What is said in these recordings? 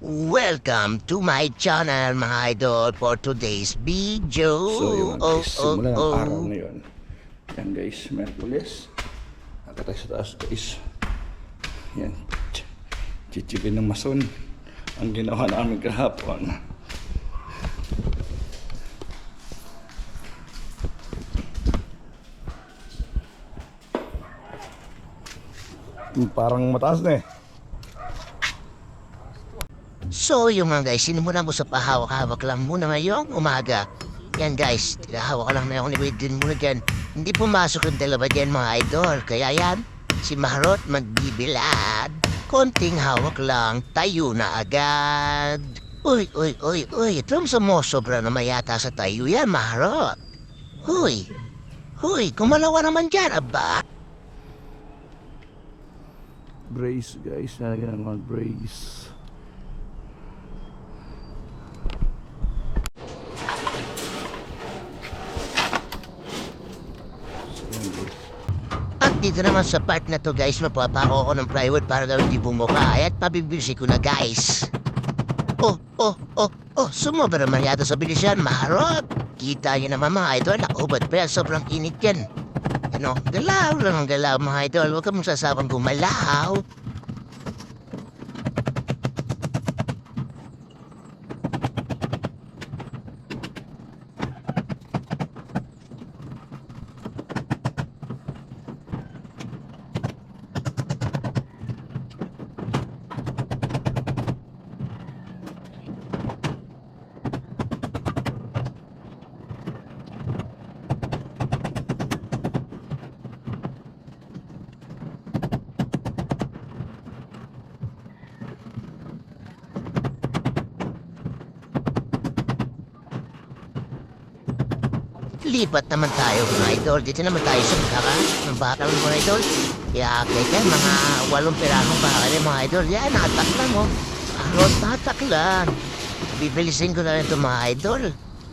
Welcome to my channel, mga idol, for today's video. So yun, oh, guys, oh, simula ng oh. araw ngayon. Yan guys, Merkules. Nakatay sa taas guys. Yan. Ch- Chichipin ng mason. Ang ginawa namin kahapon. Parang mataas na eh. So, yung mga guys, sinimula mo sa pahawak-hawak lang muna ngayong umaga. Yan guys, tinahawak lang na ni Wade din muna dyan. Hindi pumasok yung dalawa dyan mga idol. Kaya yan, si Maharot magbibilad. Konting hawak lang, tayo na agad. Uy, uy, uy, uy, ito sumusobra na mayata sa tayo yan, Maharot. Huy, huy, kumalawa naman dyan, aba. Brace guys, nalagyan ng mga brace. So, yan, guys. At dito naman sa part na to guys, mapapako ako ng plywood para daw hindi bumuka. At pabibilsi ko na guys. Oh, oh, oh, oh, sumobra naman yata sa bilis yan, maharot. Kita niyo naman mga idol, nakubad pa yan, sobrang init yan. Ano, galaw lang ang galaw mga idol, huwag ka mong sasabang gumalaw. Lipat naman tayo mga idol, dito naman tayo sa kaka ng bakal mga idol. Kaya kaya mga walong pirahong bakal eh, mga idol. Yan, natak lang oh. Arot, natak lang. Bibilisin ko na rin ito mga idol.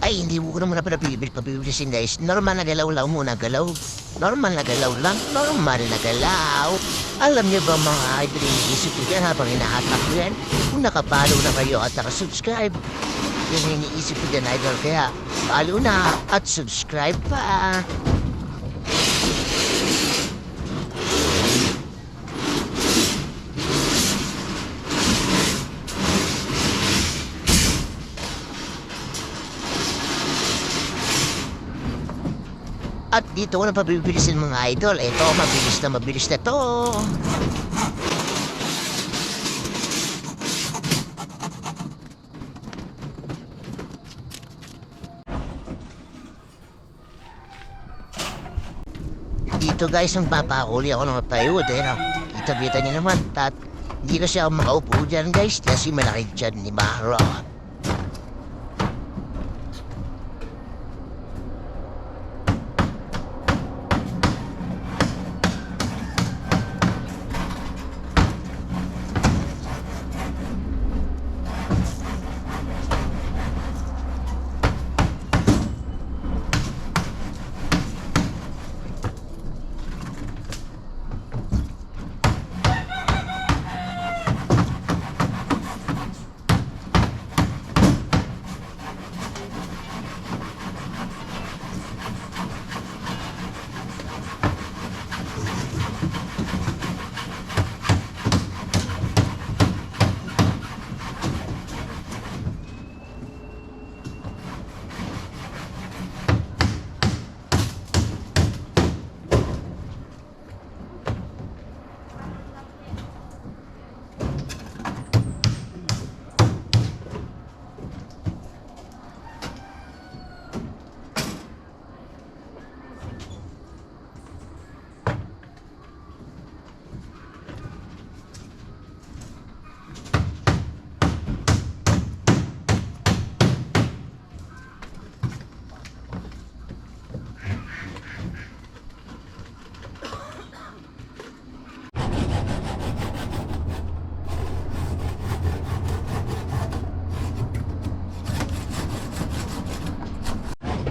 Ay, hindi mo ko naman na pala bibil pabibilisin guys. Normal na galaw lang muna galaw. Normal na galaw lang. Normal na galaw. Alam niyo ba mga idol, iniisip ko yan habang hinahatak ko yan? Kung nakapalo na kayo at nakasubscribe, yun ang iniisip ko dyan, idol. Kaya, follow na at subscribe pa. At dito ko na pabibilisin mga idol. Ito, mabilis na mabilis na to. Dito guys, ang papahuli ako ng plywood eh. No? Kita-kita niyo naman. Tat, hindi na siya makaupo dyan guys. Kasi malaki dyan ni Mahro.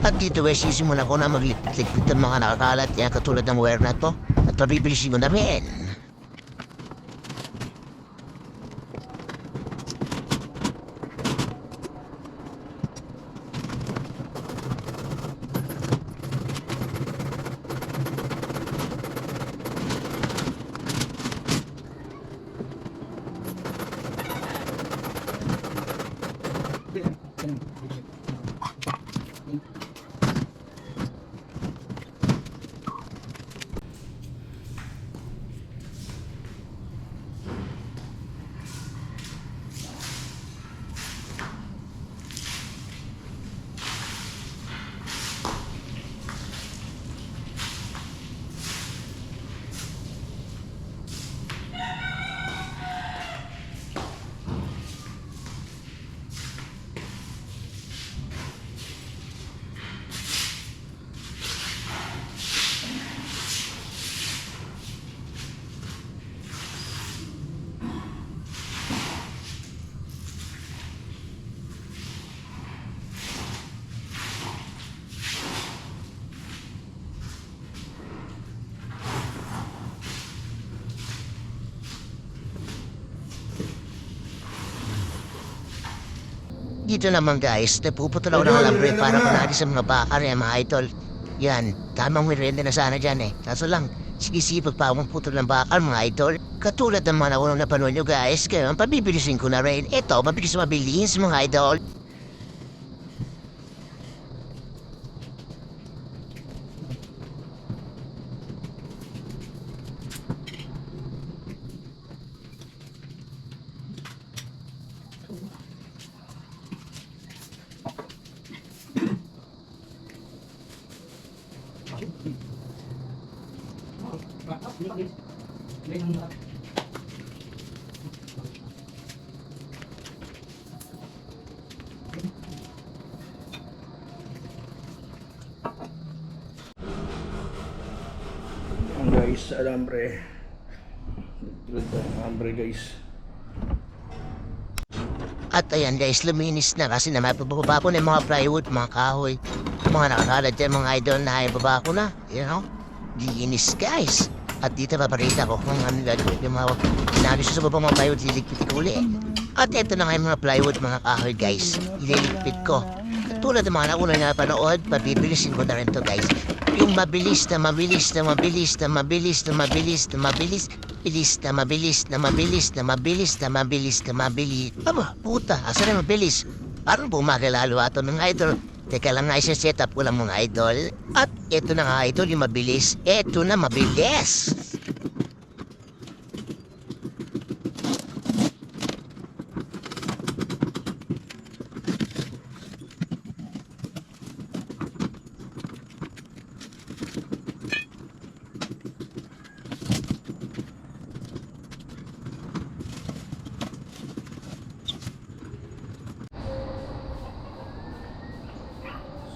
At dito guys, sisimula ko na maglipit-lipit ng mga nakakalat yan katulad ng wire na to. At pabibilisin ko na rin. Dito naman guys, napuputol ako ng alambre para kunari sa mga bakar eh, mga idol. Yan, tamang merienda na sana dyan eh. Kaso lang, sigisipag pa akong putol ng bakar mga idol. Katulad ng mga naunang napanood nyo guys, kaya pabibilisin ko na rin. Ito, mabilis mabilis mga idol. Ang guys, alambre. Tulad ng alambre guys. At ayan guys, luminis na kasi na mapababa ko na yung mga plywood, mga kahoy. Mga nakakalad dyan mga idol na ibaba ko na. You know? Linis guys. At dito paparita ko kung ano gagawin yung mga inalis sa baba mga plywood, liligpit ko uli. At ito na nga yung mga plywood, mga kahoy guys. Ililigpit ko. Tulad ng mga nauna na panood, pabibilisin ko na rin to guys. Yung mabilis na mabilis na mabilis na mabilis na mabilis na mabilis bilis na mabilis na mabilis na mabilis na mabilis na mabilis. Aba, puta, asa na mabilis? Parang bumagal lalo ato ng idol. Teka lang nga isa-set up ko lang mga idol. At ito na nga idol yung mabilis. Ito na mabilis.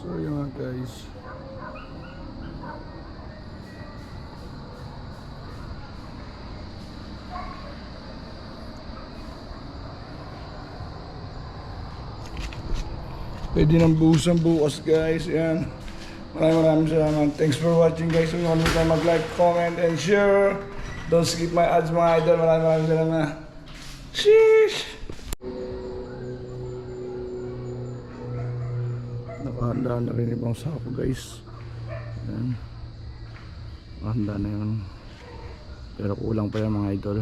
So yun nga guys. Pwede nang buhusan bukas guys. Yan. Maraming maraming salamat. Thanks for watching guys. Hindi tayo mag-like, comment, and share. Don't skip my ads mga idol. Maraming maraming salamat. Sheesh! Nakahanda na rin ibang sako guys. Yan. Nakahanda na yun. Pero kulang pa yan mga idol.